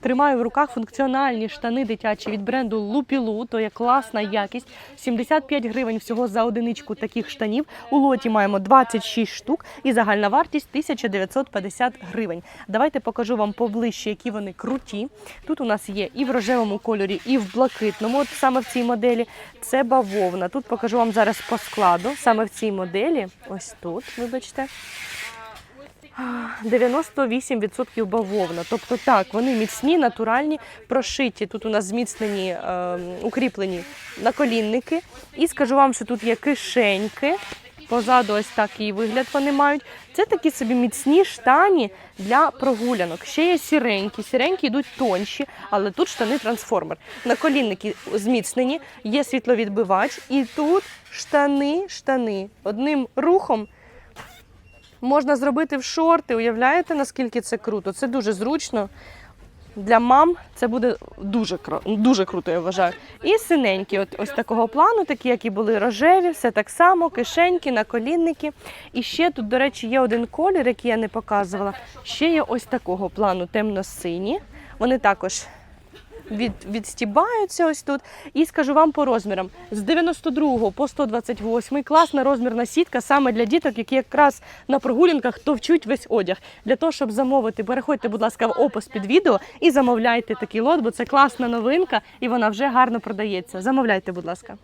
Тримаю в руках функціональні штани дитячі від бренду Лупілу. То є класна якість. 75 гривень всього за одиничку таких штанів. У лоті маємо 26 штук і загальна вартість 1950 гривень. Давайте покажу вам поближче, які вони круті. Тут у нас є і в рожевому кольорі, і в блакитному. От саме в цій моделі це бавовна. Тут покажу вам зараз по складу. Саме в цій моделі, ось тут, вибачте. 98% бавовна. Тобто так, вони міцні, натуральні, прошиті. Тут у нас зміцнені, е, укріплені наколінники. І скажу вам, що тут є кишеньки. Позаду ось такий вигляд вони мають. Це такі собі міцні штані для прогулянок. Ще є сіренькі. Сіренькі йдуть тонші, але тут штани трансформер. Наколінники зміцнені, є світловідбивач, і тут штани, штани. Одним рухом можна зробити в шорти. Уявляєте, наскільки це круто? Це дуже зручно. Для мам це буде дуже дуже круто, я вважаю. І синенькі, от ось такого плану, такі, які були рожеві, все так само, кишеньки, наколінники. І ще тут, до речі, є один колір, який я не показувала. Ще є ось такого плану темно-сині. Вони також від, відстібаються ось тут. І скажу вам по розмірам: з 92 по 128 класна розмірна сітка саме для діток, які якраз на прогулянках товчуть весь одяг. Для того, щоб замовити, переходьте, будь ласка, в опис під відео і замовляйте такий лот, бо це класна новинка і вона вже гарно продається. Замовляйте, будь ласка.